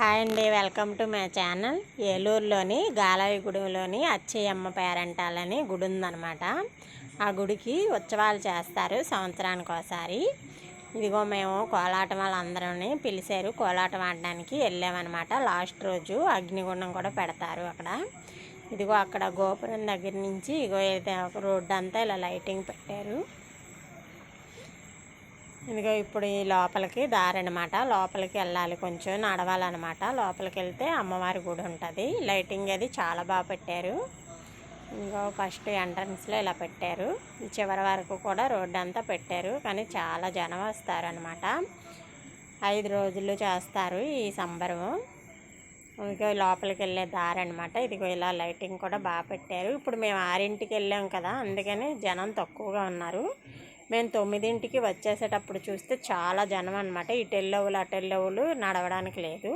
Hi అండి welcome to my channel. ఏలూరులోని గాలవిగూడెంలోని అచ్చయ్యమ్మ పేరంటాలని గుడి ఉందన్నమాట. ఆ గుడికి ఉత్సవాలు చేస్తారు సంవత్సరానికి ఒకసారి. ఇదిగో మేము కోలాటం వాళ్ళందరినీ పిలిచారు. కోలాటం ఆడడానికి వెళ్ళామన్నమాట. లాస్ట్ రోజు అగ్నిగుండం కూడా పెడతారు అక్కడ. ఇదిగో అక్కడ గోపురం దగ్గర నుంచి ఇగో ఒక రోడ్డు అంతా ఇలా లైటింగ్ పెట్టారు. ఇదిగో ఇప్పుడు ఈ లోపలికి దారి అనమాట లోపలికి వెళ్ళాలి కొంచెం నడవాలన్నమాట లోపలికి వెళ్తే అమ్మవారి గుడి ఉంటుంది. లైటింగ్ అది చాలా బాగా పెట్టారు. ఇంకో ఫస్ట్ ఎంట్రన్స్లో ఇలా పెట్టారు. చివరి వరకు కూడా రోడ్డు అంతా పెట్టారు. కానీ చాలా జనం వస్తారు అనమాట ఐదు రోజులు చేస్తారు ఈ సంబరము. ఇంకో లోపలికి వెళ్ళే దారి అనమాట ఇదిగో ఇలా లైటింగ్ కూడా బాగా పెట్టారు. ఇప్పుడు మేము ఆరింటికి వెళ్ళాం కదా అందుకని జనం తక్కువగా ఉన్నారు. మేము తొమ్మిదింటికి వచ్చేసేటప్పుడు చూస్తే చాలా జనం అనమాట ఇటెల్లవులు అటెల్లవులు నడవడానికి లేదు.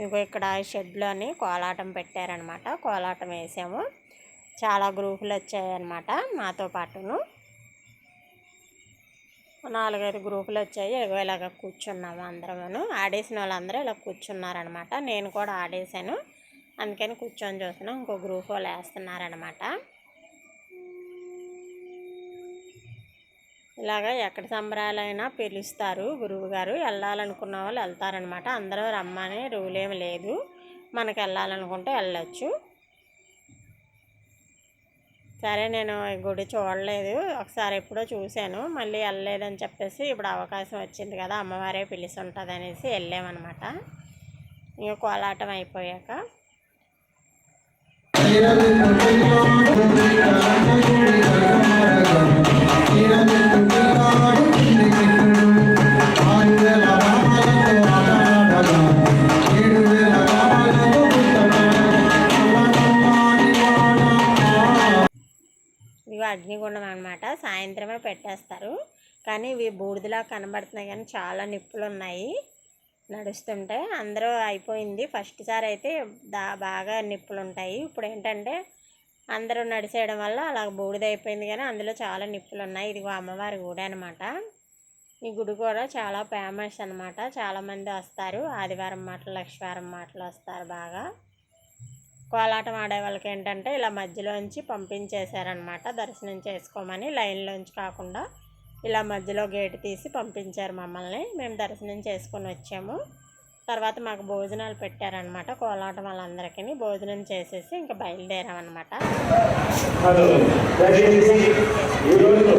ఇంకో ఇక్కడ షెడ్లోని కోలాటం పెట్టారనమాట కోలాటం వేసాము. చాలా గ్రూపులు వచ్చాయన్నమాట మాతో పాటును. నాలుగైదు గ్రూపులు వచ్చాయి. ఇగో ఇలాగ కూర్చున్నాము అందరమును. ఆడేసిన వాళ్ళందరూ ఇలా కూర్చున్నారనమాట నేను కూడా ఆడేసాను అందుకని కూర్చొని చూస్తున్నాం. ఇంకో గ్రూప్ వాళ్ళు వేస్తున్నారనమాట ఇలాగ ఎక్కడ సంబరాలైనా పిలుస్తారు. గురువుగారు వెళ్ళాలనుకున్న వాళ్ళు వెళ్తారనమాట అందరూ రమ్మనే రూల్ ఏమి లేదు. మనకు వెళ్ళాలనుకుంటే వెళ్ళచ్చు సరే నేను గుడి చూడలేదు. ఒకసారి ఎప్పుడో చూశాను. మళ్ళీ వెళ్ళలేదని చెప్పేసి ఇప్పుడు అవకాశం వచ్చింది కదా అమ్మవారే పిలిచి ఉంటుంది అనేసి వెళ్ళామన్నమాట ఇంకా కోలాటం అయిపోయాక. ఇవి అగ్నిగుండం అనమాట సాయంత్రమే పెట్టేస్తారు. కానీ ఇవి బూడిదలా కనబడుతున్నాయి కానీ చాలా నిప్పులు ఉన్నాయి నడుస్తుంటే అందరూ అయిపోయింది. ఫస్ట్ సారి అయితే దా బాగా నిప్పులు ఉంటాయి ఇప్పుడు ఏంటంటే అందరూ నడిచేయడం వల్ల అలా బూడిద అయిపోయింది కానీ అందులో చాలా నిప్పులు ఉన్నాయి ఇదిగో అమ్మవారి గుడి అనమాట ఈ గుడి కూడా చాలా ఫేమస్ అనమాట చాలామంది వస్తారు. ఆదివారం మాటలు లక్ష్మీవారం మాటలు వస్తారు బాగా. కోలాటం ఆడే వాళ్ళకి ఏంటంటే ఇలా మధ్యలోంచి పంపించేశారనమాట దర్శనం చేసుకోమని లైన్లోంచి కాకుండా ఇలా మధ్యలో గేటు తీసి పంపించారు మమ్మల్ని. మేము దర్శనం చేసుకొని వచ్చాము. తర్వాత మాకు భోజనాలు పెట్టారనమాట కోలాటం వాళ్ళందరికీ భోజనం చేసేసి ఇంకా బయలుదేరామన్నమాట. ఈరోజు